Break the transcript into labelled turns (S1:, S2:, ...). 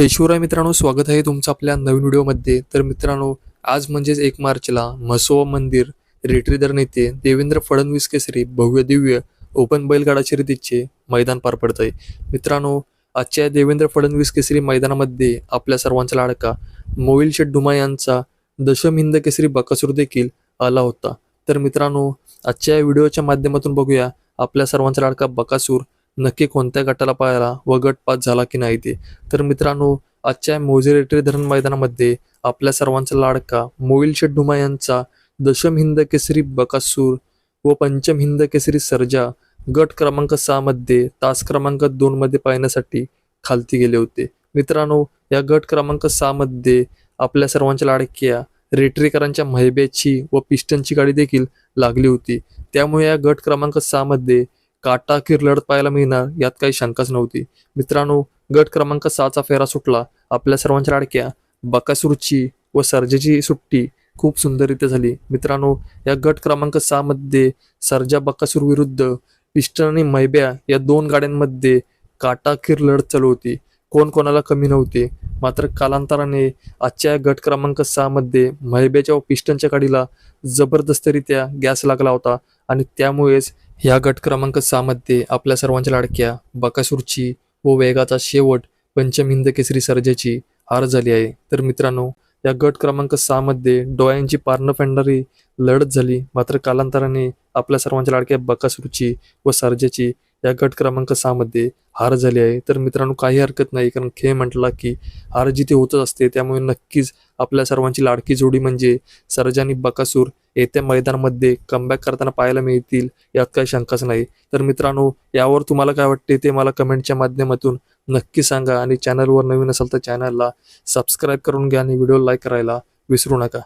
S1: जय शिवराय मित्रांनो स्वागत आहे तुमचं आपल्या नवीन व्हिडिओमध्ये. तर मित्रांनो आज म्हणजेच एक मार्चला म्हसोबा मंदिर रेटरीदर नेते देवेंद्र फडणवीस केसरी भव्य दिव्य ओपन बैलगाडा शर्यतीचे मैदान पार पडत आहे मित्रांनो आजच्या देवेंद्र फडणवीस केसरी मैदानामध्ये आपल्या सर्वांचा लाडका मोईल शेठ डुमा यांचा दशम हिंद केसरी बकासूर देखील आला होता. तर मित्रांनो आजच्या या व्हिडिओच्या माध्यमातून बघूया आपल्या सर्वांचा लाडका बकासूर नक्की कोणत्या गटाला पाहायला व गट पास झाला की नाही ते. तर मित्रांनो आजच्या मोझेरेटरी धरण मैदानामध्ये आपल्या सर्वांचा लाडका मोईल शेठ यांचा दशम हिंद केसरी बकासूर व पंचम हिंद केसरी सर्जा गट क्रमांक सहामध्ये तास क्रमांक दोनमध्ये पाहण्यासाठी खालती गेले होते. मित्रांनो या गट क्रमांक सहामध्ये आपल्या सर्वांच्या लाडक्या रेटरीकरांच्या महिब्याची व पिस्टनची गाडी देखील लागली होती. त्यामुळे या गट क्रमांक सहामध्ये काटाकीर लढत पाहायला मिळणार यात काही शंकाच नव्हती. मित्रांनो गट क्रमांक सहाचा फेरा सुटला. आपल्या सर्वांच्या लाडक्या बकासूरची व सर्जेची सुट्टी खूप सुंदररित्या झाली. मित्रांनो या गट क्रमांक सहा मध्ये सर्जा बकासूर विरुद्ध पिस्टन आणि मैब्या या दोन गाड्यांमध्ये काटाकीर लढत चालू होती कोण कोणाला कमी नव्हते. मात्र कालांतराने आजच्या गट क्रमांक सहा मध्ये मैब्याच्या व पिस्टनच्या गाडीला जबरदस्तरित्या गॅस लागला होता आणि त्यामुळेच या गट क्रमांक सहामध्ये आपल्या सर्वांच्या लाडक्या बकासूरची व वेगाचा शेवट पंचमहिंद केसरी सर्जेची हार झाली आहे. तर मित्रांनो या गट क्रमांक सहामध्ये डोळ्यांची पारणं फेडणारी लढत झाली. मात्र कालांतराने आपल्या सर्वांच्या लाडक्या बकासूरची व सर्जेची या गट क्रमांक सहा मध्ये हार झाली आहे. तर मित्रांनो काही हरकत नाही कारण खेळ म्हटला की हार जिथे होतच असते त्यामुळे नक्कीच आपल्या सर्वांची लाडकी जोडी म्हणजे सर्जानी बकासूर येत्या मैदानामध्ये कमबॅक करताना पाहायला मिळतील यात काही शंकाच नाही. तर मित्रांनो यावर तुम्हाला काय वाटते ते मला कमेंटच्या माध्यमातून नक्की सांगा. आणि चॅनलवर नवीन असाल तर चॅनलला सबस्क्राईब करून घ्या आणि व्हिडिओ लाईक करायला विसरू नका.